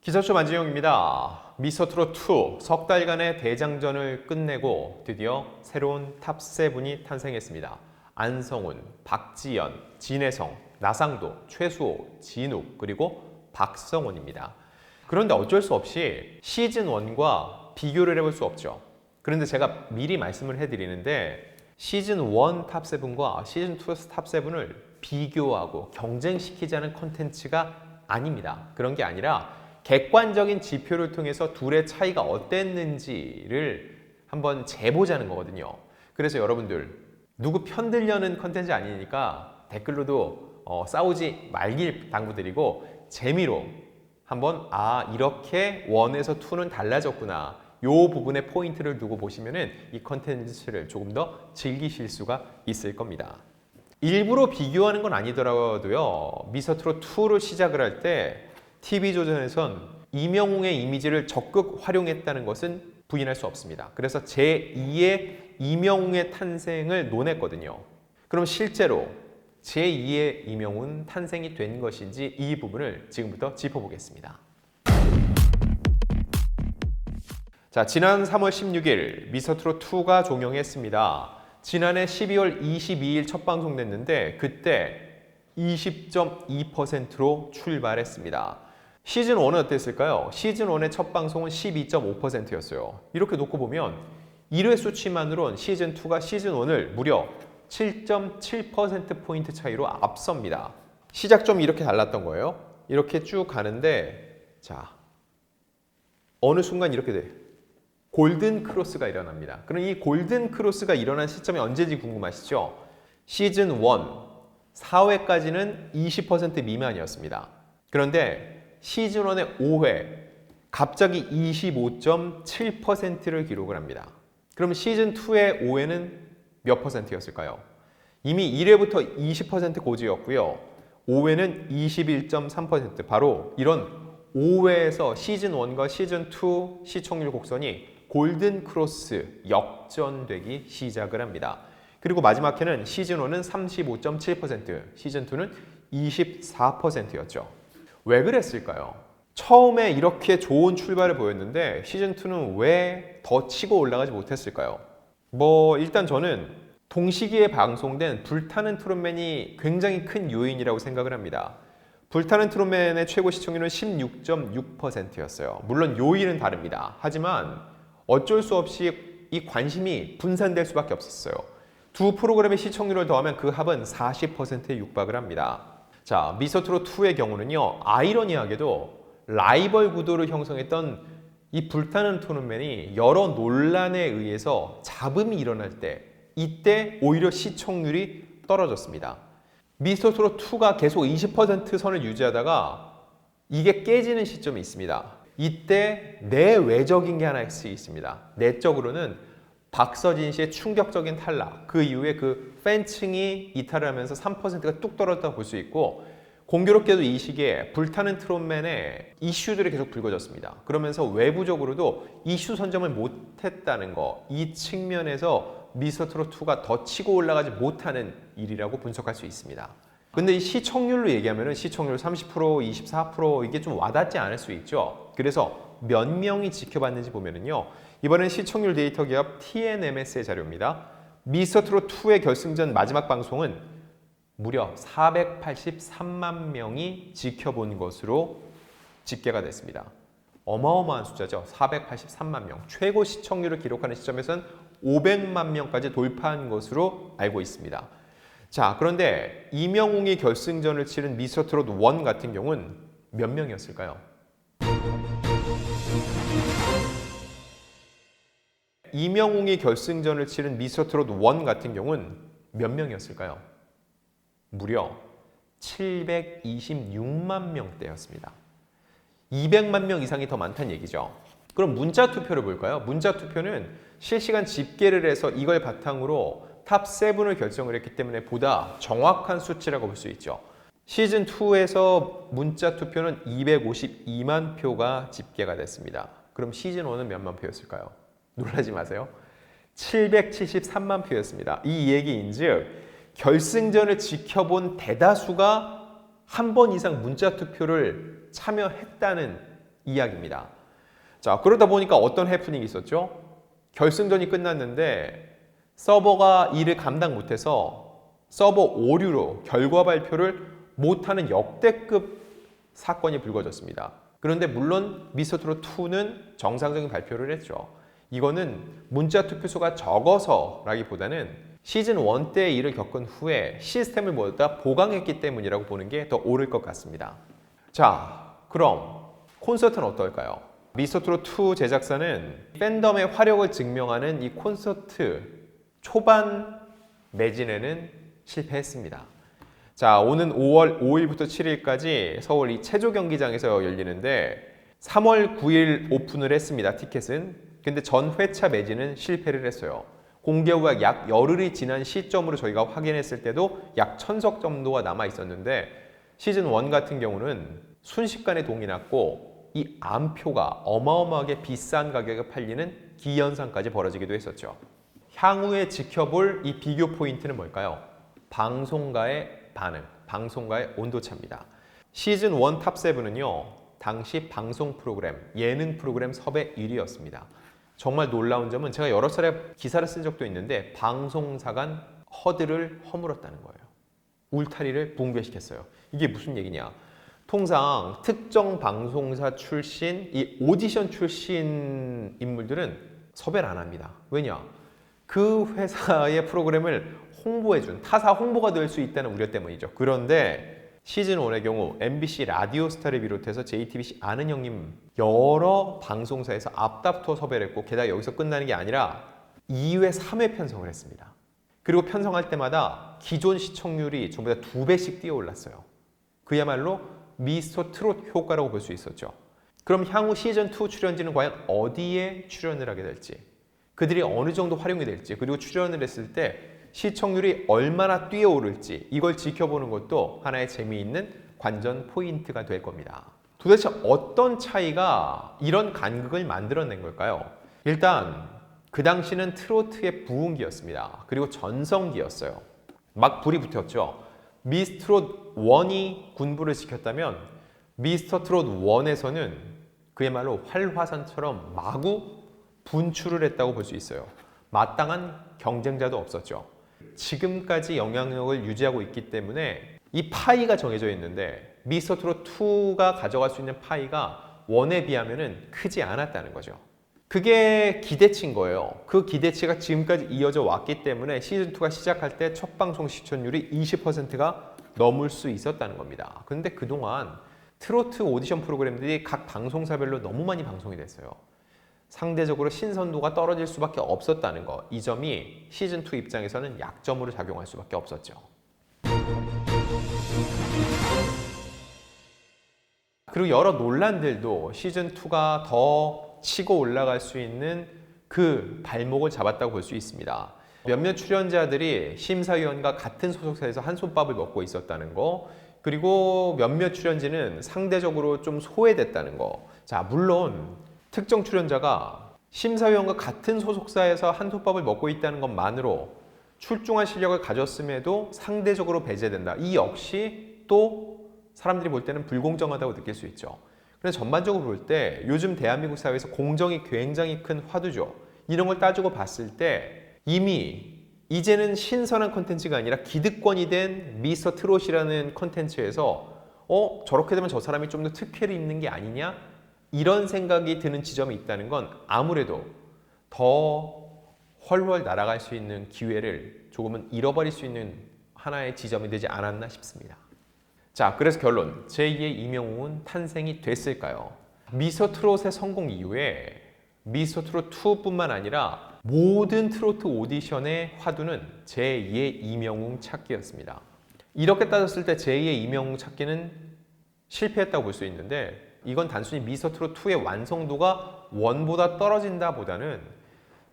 기사초 만지영입니다. 미스터트롯2 석 달간의 대장전을 끝내고 드디어 새로운 탑7이 탄생했습니다. 안성훈, 박지연, 진혜성, 나상도, 최수호, 진욱, 그리고 박성훈입니다. 그런데 어쩔 수 없이 시즌 1과 비교를 해볼 수 없죠. 그런데 제가 미리 말씀을 해드리는데 시즌 1 탑7과 시즌 2 탑7을 비교하고 경쟁시키자는 콘텐츠가 아닙니다. 그런 게 아니라 객관적인 지표를 통해서 둘의 차이가 어땠는지를 한번 재보자는 거거든요. 그래서 여러분들 누구 편들려는 컨텐츠 아니니까 댓글로도 어, 싸우지 말길 당부드리고 재미로 한번 아 이렇게 원에서 투는 달라졌구나 요 부분에 포인트를 두고 보시면은 이 컨텐츠를 조금 더 즐기실 수가 있을 겁니다. 일부러 비교하는 건 아니더라도요. 미스터트롯 2를 시작을 할 때 TV조선에선 이명웅의 이미지를 적극 활용했다는 것은 부인할 수 없습니다. 그래서 제2의 이명웅의 탄생을 논했거든요. 그럼 실제로 제2의 이명웅은 탄생이 된 것인지 이 부분을 지금부터 짚어보겠습니다. 자, 지난 3월 16일 미스터트롯 2가 종영했습니다. 지난해 12월 22일 첫 방송됐는데 그때 20.2%로 출발했습니다. 시즌 1은 어땠을까요? 시즌 1의 첫 방송은 12.5%였어요. 이렇게 놓고 보면 1회 수치만으론 시즌 2가 시즌 1을 무려 7.7%포인트 차이로 앞섭니다. 시작점이 이렇게 달랐던 거예요. 이렇게 쭉 가는데, 자, 어느 순간 이렇게 돼. 골든 크로스가 일어납니다. 그럼 이 골든 크로스가 일어난 시점이 언제인지 궁금하시죠? 시즌 1, 4회까지는 20% 미만이었습니다. 그런데 시즌 1의 5회, 갑자기 25.7%를 기록을 합니다. 그럼 시즌 2의 5회는 몇 퍼센트였을까요? 이미 1회부터 20% 고지였고요. 5회는 21.3% 바로 이런 5회에서 시즌 1과 시즌 2 시청률 곡선이 골든 크로스 역전되기 시작을 합니다. 그리고 마지막 해는 시즌 1은 35.7%, 시즌 2는 24%였죠. 왜 그랬을까요? 처음에 이렇게 좋은 출발을 보였는데 시즌 2는 왜 더 치고 올라가지 못했을까요? 뭐 일단 저는 동시기에 방송된 불타는 트롯맨이 굉장히 큰 요인이라고 생각을 합니다. 불타는 트롯맨의 최고 시청률은 16.6%였어요. 물론 요인은 다릅니다. 하지만 어쩔 수 없이 이 관심이 분산될 수밖에 없었어요. 두 프로그램의 시청률을 더하면 그 합은 40%에 육박을 합니다. 자, 미스터트롯 2의 경우는요. 아이러니하게도 라이벌 구도를 형성했던 이 불타는 토너맨이 여러 논란에 의해서 잡음이 일어날 때 이때 오히려 시청률이 떨어졌습니다. 미스터트롯 2가 계속 20% 선을 유지하다가 이게 깨지는 시점이 있습니다. 이때 내외적인 게 하나 있습니다. 내적으로는 박서진 씨의 충격적인 탈락, 그 이후에 그 팬층이 이탈을 하면서 3%가 뚝 떨어졌다고 볼 수 있고 공교롭게도 이 시기에 불타는 트롯맨의 이슈들이 계속 불거졌습니다. 그러면서 외부적으로도 이슈 선점을 못했다는 거, 이 측면에서 미스터 트롯2가 더 치고 올라가지 못하는 일이라고 분석할 수 있습니다. 근데 이 시청률로 얘기하면 시청률 30%, 24% 이게 좀 와닿지 않을 수 있죠. 그래서 몇 명이 지켜봤는지 보면은요. 이번엔 시청률 데이터 기업 TNMS의 자료입니다. 미스터트롯 2의 결승전 마지막 방송은 무려 483만 명이 지켜본 것으로 집계가 됐습니다. 어마어마한 숫자죠. 483만 명. 최고 시청률을 기록하는 시점에서는 500만 명까지 돌파한 것으로 알고 있습니다. 자, 그런데 이명웅이 결승전을 치른 미스터트롯 1 같은 경우는 몇 명이었을까요? 이명웅이 결승전을 치른 미스터트롯 1 같은 경우는 몇 명이었을까요? 무려 726만 명대였습니다. 200만 명 이상이 더 많다는 얘기죠. 그럼 문자 투표를 볼까요? 문자 투표는 실시간 집계를 해서 이걸 바탕으로 탑 7을 결정을 했기 때문에 보다 정확한 수치라고 볼 수 있죠. 시즌 2에서 문자 투표는 252만 표가 집계가 됐습니다. 그럼 시즌 1은 몇만 표였을까요? 놀라지 마세요. 773만 표였습니다. 이 얘기인즉 결승전을 지켜본 대다수가 한 번 이상 문자 투표를 참여했다는 이야기입니다. 자, 그러다 보니까 어떤 해프닝이 있었죠? 결승전이 끝났는데 서버가 이를 감당 못해서 서버 오류로 결과 발표를 못하는 역대급 사건이 불거졌습니다. 그런데 물론 미스터트롯 2는 정상적인 발표를 했죠. 이거는 문자 투표수가 적어서라기보다는 시즌 1때 일을 겪은 후에 시스템을 모두 다 보강했기 때문이라고 보는 게 더 옳을 것 같습니다. 자, 그럼 콘서트는 어떨까요? 미스터트롯 2 제작사는 팬덤의 화력을 증명하는 이 콘서트 초반 매진에는 실패했습니다. 자, 오는 5월 5일부터 7일까지 서울 이 체조 경기장에서 열리는데 3월 9일 오픈을 했습니다. 티켓은. 근데 전 회차 매진은 실패를 했어요. 공개 후약 약 열흘이 지난 시점으로 저희가 확인했을 때도 약 천석 정도가 남아 있었는데 시즌 1 같은 경우는 순식간에 동이 났고 이 암표가 어마어마하게 비싼 가격에 팔리는 기현상까지 벌어지기도 했었죠. 향후에 지켜볼 이 비교 포인트는 뭘까요? 방송가의 반응, 방송가의 온도차입니다. 시즌 1 탑7은요, 당시 방송 프로그램, 예능 프로그램 섭외 1위였습니다. 정말 놀라운 점은 제가 여러 차례 기사를 쓴 적도 있는데 방송사 간 허들을 허물었다는 거예요. 울타리를 붕괴시켰어요. 이게 무슨 얘기냐? 통상 특정 방송사 출신, 이 오디션 출신 인물들은 섭외를 안 합니다. 왜냐? 그 회사의 프로그램을 홍보해준 타사 홍보가 될 수 있다는 우려 때문이죠. 그런데 시즌 1의 경우 MBC 라디오스타를 비롯해서 JTBC 아는 형님 여러 방송사에서 앞다투어 섭외를 했고 게다가 여기서 끝나는 게 아니라 2회, 3회 편성을 했습니다. 그리고 편성할 때마다 기존 시청률이 전부 다 두 배씩 뛰어 올랐어요. 그야말로 미스터 트롯 효과라고 볼 수 있었죠. 그럼 향후 시즌 2 출연진은 과연 어디에 출연을 하게 될지, 그들이 어느 정도 활용이 될지, 그리고 출연을 했을 때 시청률이 얼마나 뛰어오를지 이걸 지켜보는 것도 하나의 재미있는 관전 포인트가 될 겁니다. 도대체 어떤 차이가 이런 간극을 만들어낸 걸까요? 일단 그 당시는 트로트의 부흥기였습니다. 그리고 전성기였어요. 막 불이 붙었죠. 미스트롯 1이 군부를 시켰다면 미스터 트롯 1에서는 그야말로 활화산처럼 마구 분출을 했다고 볼 수 있어요. 마땅한 경쟁자도 없었죠. 지금까지 영향력을 유지하고 있기 때문에 이 파이가 정해져 있는데 미스터 트롯 2가 가져갈 수 있는 파이가 원에 비하면 크지 않았다는 거죠. 그게 기대치인 거예요. 그 기대치가 지금까지 이어져 왔기 때문에 시즌2가 시작할 때 첫 방송 시청률이 20%가 넘을 수 있었다는 겁니다. 그런데 그동안 트로트 오디션 프로그램들이 각 방송사별로 너무 많이 방송이 됐어요. 상대적으로 신선도가 떨어질 수밖에 없었다는 거. 이 점이 시즌 2 입장에서는 약점으로 작용할 수밖에 없었죠. 그리고 여러 논란들도 시즌 2가 더 치고 올라갈 수 있는 그 발목을 잡았다고 볼 수 있습니다. 몇몇 출연자들이 심사위원과 같은 소속사에서 한 손밥을 먹고 있었다는 거, 그리고 몇몇 출연진은 상대적으로 좀 소외됐다는 거. 자, 물론 특정 출연자가 심사위원과 같은 소속사에서 한솥밥을 먹고 있다는 것만으로 출중한 실력을 가졌음에도 상대적으로 배제된다. 이 역시 또 사람들이 볼 때는 불공정하다고 느낄 수 있죠. 그래서 전반적으로 볼 때 요즘 대한민국 사회에서 공정이 굉장히 큰 화두죠. 이런 걸 따지고 봤을 때 이미 이제는 신선한 컨텐츠가 아니라 기득권이 된 미스터 트롯이라는 컨텐츠에서 어 저렇게 되면 저 사람이 좀 더 특혜를 입는 게 아니냐 이런 생각이 드는 지점이 있다는 건 아무래도 더 훨훨 날아갈 수 있는 기회를 조금은 잃어버릴 수 있는 하나의 지점이 되지 않았나 싶습니다. 자, 그래서 결론. 제2의 이명웅은 탄생이 됐을까요? 미스터 트롯의 성공 이후에 미스터 트롯 2뿐만 아니라 모든 트로트 오디션의 화두는 제2의 이명웅 찾기였습니다. 이렇게 따졌을 때 제2의 이명웅 찾기는 실패했다고 볼 수 있는데 이건 단순히 미스터 트롯 2의 완성도가 원보다 떨어진다 보다는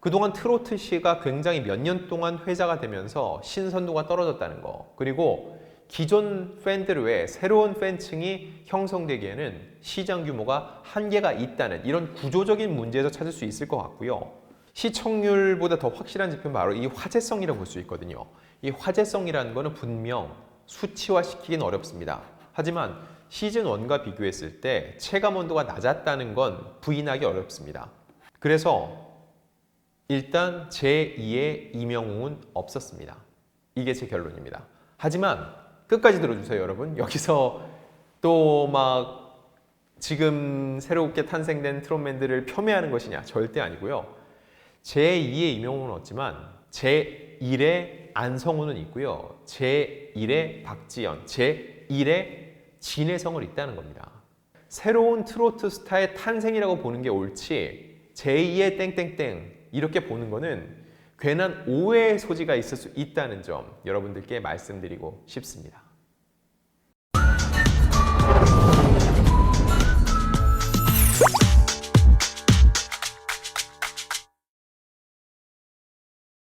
그동안 트로트 시가 굉장히 몇 년 동안 회자가 되면서 신선도가 떨어졌다는 거. 그리고 기존 팬들 외에 새로운 팬층이 형성되기에는 시장 규모가 한계가 있다는 이런 구조적인 문제에서 찾을 수 있을 것 같고요. 시청률보다 더 확실한 지표는 바로 이 화제성이라고 볼 수 있거든요. 이 화제성이라는 것은 분명 수치화시키긴 어렵습니다. 하지만 시즌 1과 비교했을 때 체감 온도가 낮았다는 건 부인하기 어렵습니다. 그래서 일단 제2의 이명웅은 없었습니다. 이게 제 결론입니다. 하지만 끝까지 들어주세요, 여러분. 여기서 또 막 지금 새롭게 탄생된 트롯맨들을 폄훼하는 것이냐? 절대 아니고요. 제2의 이명웅은 없지만 제1의 안성우는 있고요. 제1의 박지연, 제1의 진혜성을 있다는 겁니다. 새로운 트로트 스타의 탄생이라고 보는 게 옳지 제2의 땡땡땡 이렇게 보는 거는 괜한 오해의 소지가 있을 수 있다는 점 여러분들께 말씀드리고 싶습니다.